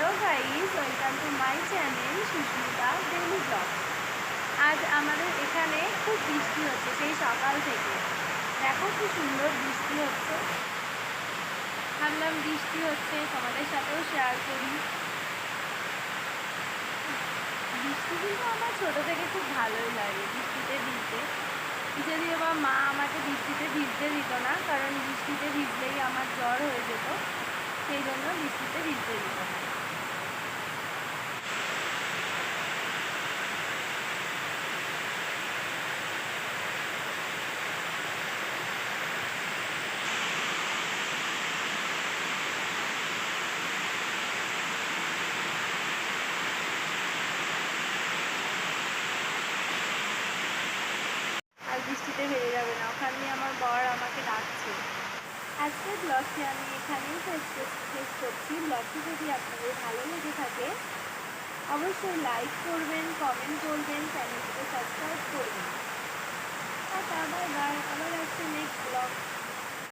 Hello guys welcome to my channel Sushmita daily blog. আজ আমাদের এখানে খুব বৃষ্টি হচ্ছে সেই সকাল থেকে। দেখো কি সুন্দর বৃষ্টি হচ্ছে। ভাবলাম বৃষ্টি হচ্ছে, তোমাদের সাথেও শেয়ার করি। বৃষ্টি কিন্তু আমার ছোটো থেকে খুব ভালোই লাগে বৃষ্টিতে ভিজতে। যদিও বা মা আমাকে বৃষ্টিতে ভিজতে দিত না, কারণ বৃষ্টিতে ভিজলেই আমার জ্বর হয়ে যেত, সেই জন্য বৃষ্টিতে ভিজতে দিত না। আজকের ব্লগটি আমি এখানেই শেষ কর- শেষ করছি। ব্লগটি যদি আপনাদের ভালো লেগে থাকে, অবশ্যই লাইক করবেন কমেন্ট করবেন চ্যানেলটিকে সাবস্ক্রাইব করবেন।